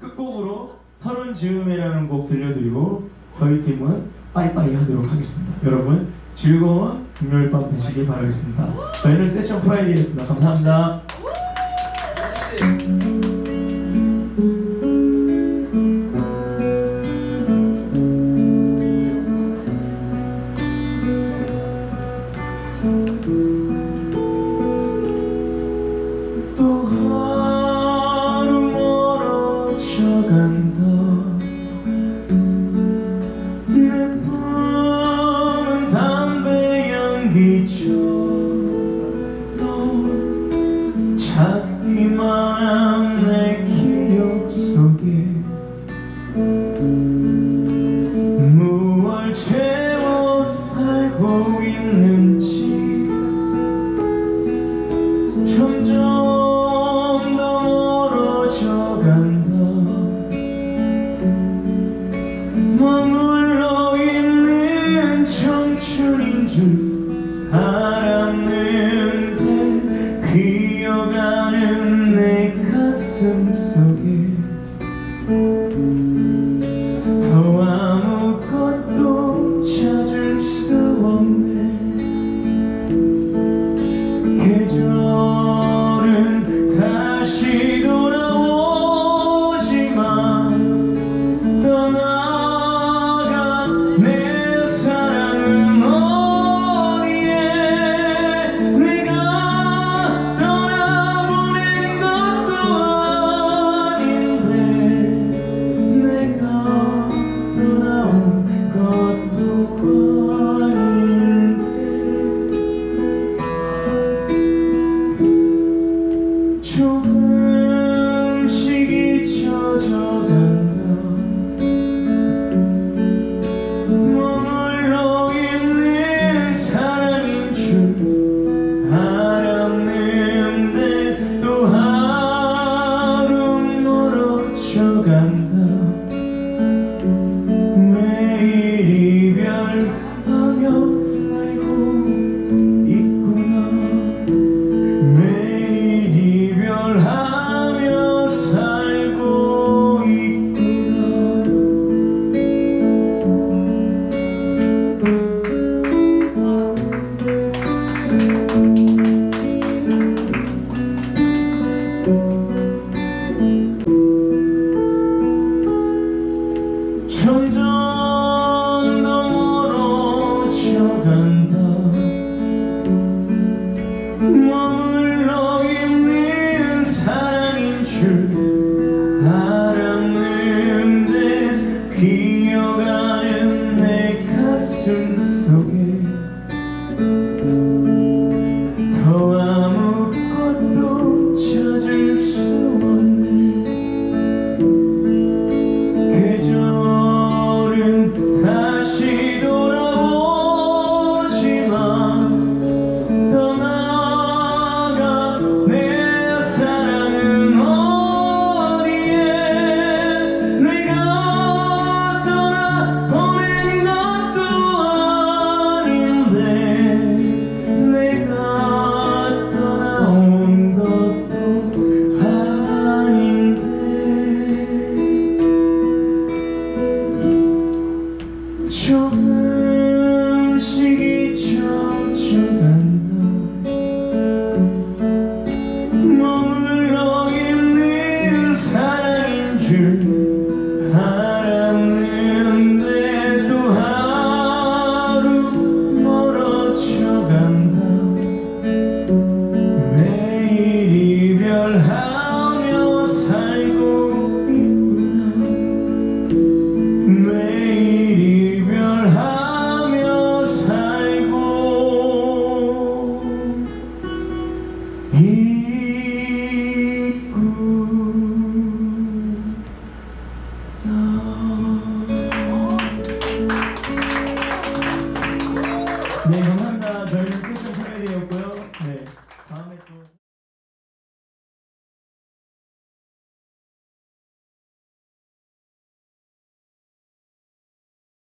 끝곡으로 서른 즈음이라는 곡 들려드리고 저희 팀은 빠이빠이 하도록 하겠습니다. 여러분 즐거운 금요일 밤 되시길 바라겠습니다. 저희는 세션 프라이데이였습니다. 감사합니다. 찾기만 한내 기억 속에 무얼 채워 살고 있는지 점점 더 멀어져 간다 머물러 있는 청춘인 줄 알 조금씩 잊혀져간다. 머물러 있는 사랑인 줄 알았는데 또 하루 멀어져 간다 멀